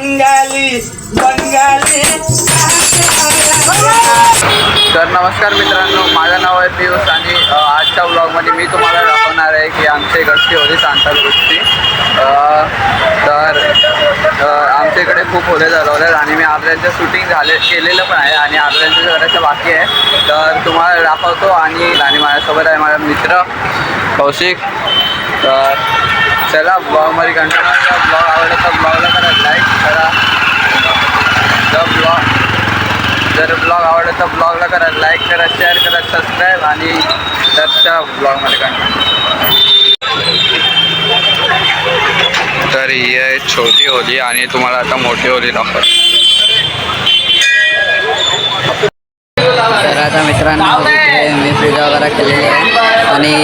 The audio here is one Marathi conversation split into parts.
बंगाली बंगाली. तर नमस्कार मित्रांनो माझं नाव आहे पियुष आणि आजच्या ब्लॉगमध्ये मी तुम्हाला दाखवणार आहे की आमच्या इकडची होळी सांताक्रुजची तर आमच्या इकडे खूप होले झालं आणि मी आदऱ्यांचं शूटिंग झाले केलेलं पण आहे आणि आदऱ्यांचं करायचं बाकी आहे. तर तुम्हाला दाखवतो आणि आणि माझ्यासोबत आहे माझा मित्र कौशिक. तर चला ब्लॉगमध्ये कंटिन्यू ब्लॉग आवडला तर ब्लॉगला करा लाईक करा. जर ब्लॉग जर ब्लॉग आवडला तर ब्लॉगला करा लाईक करा शेअर करा सबस्क्राईब आणि त्याच्या ब्लॉगमध्ये कंटिन्यू तर ही आहे छोटी होली आणि तुम्हाला आता मोठी होली दाखवतो. तर आता मित्रांनो मी पूजा वगैरे केलेली आहे. आणि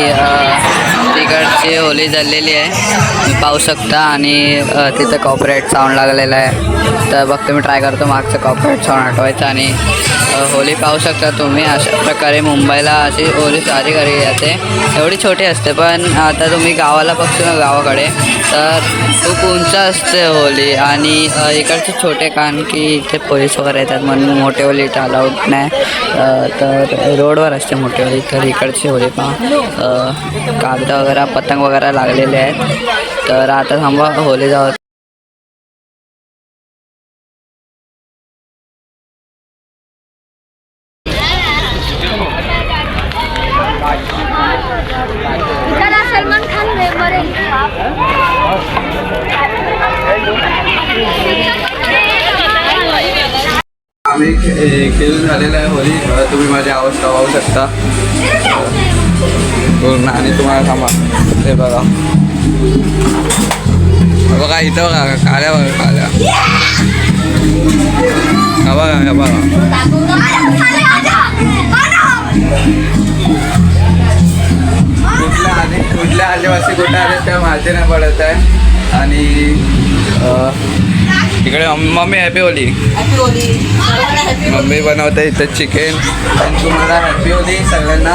अ, होली झालेली आहे. पाहू शकता आणि तिथं कॉपरेट साऊंड लागलेला आहे. तर बघतो मी ट्राय करतो मागचं कॉपरेट साऊंड आठवायचं आणि होली पाहू शकता तुम्ही. अशा प्रकारे मुंबईला अशी होली सारी घरी येते. एवढी छोटी असते पण आता तुम्ही गावाला बघतो ना गावाकडे तर खूप उंच असते होली. आणि इकडचे छोटे कारण की इथे पोलीस वगैरे येतात म्हणून मोठे होली इथं अलाउड नाही. तर रोडवर असते मोठी होली तर इकडची होली पहा. कागदा वगैरे पतंग वगैरे लागलेले आहेत. तर आता थांबा होली जाऊ. जरा आम्ही खेळून झालेलं आहे होली. तुम्ही माझी अवस्था पाहू शकता. पूर्ण आणि तुम्हाला थांबा. ते बघा. बघा इथं बघा काळ्या बघा काळ्या हा बघा हे बघा. कुठल्या आधी कुठल्या आदिवासी कुठे आले त्या माहिती नाही पडत आहे? आणि इकडे मम्मी हॅपी होली मम्मी बनवते इथं चिकन आणि तुम्हाला हॅपी होली सगळ्यांना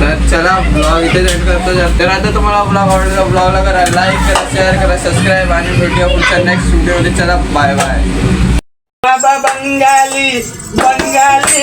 तर चला ब्लॉग इथे एंड करतो तर आता तुम्हाला ब्लॉग आवडला ब्लॉगला करा लाईक करा शेअर करा सबस्क्राईब आणि भेटूया पुढच्या नेक्स्ट व्हिडिओमध्ये चला बाय बाय बाबा बंगाली बंगाली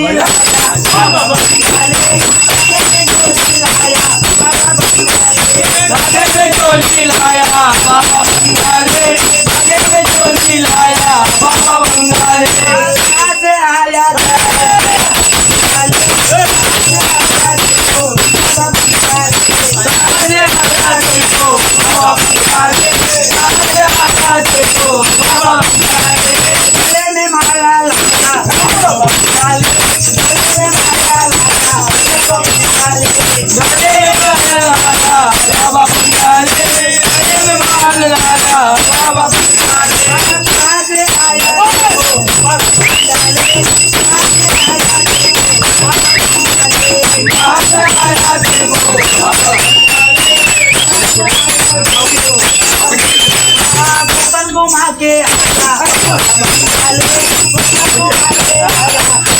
ने झोली लाया बाबा बंगाली काके ने झोली लाया बाबा बंगाली काके ने घुमा के आया घुमा के आया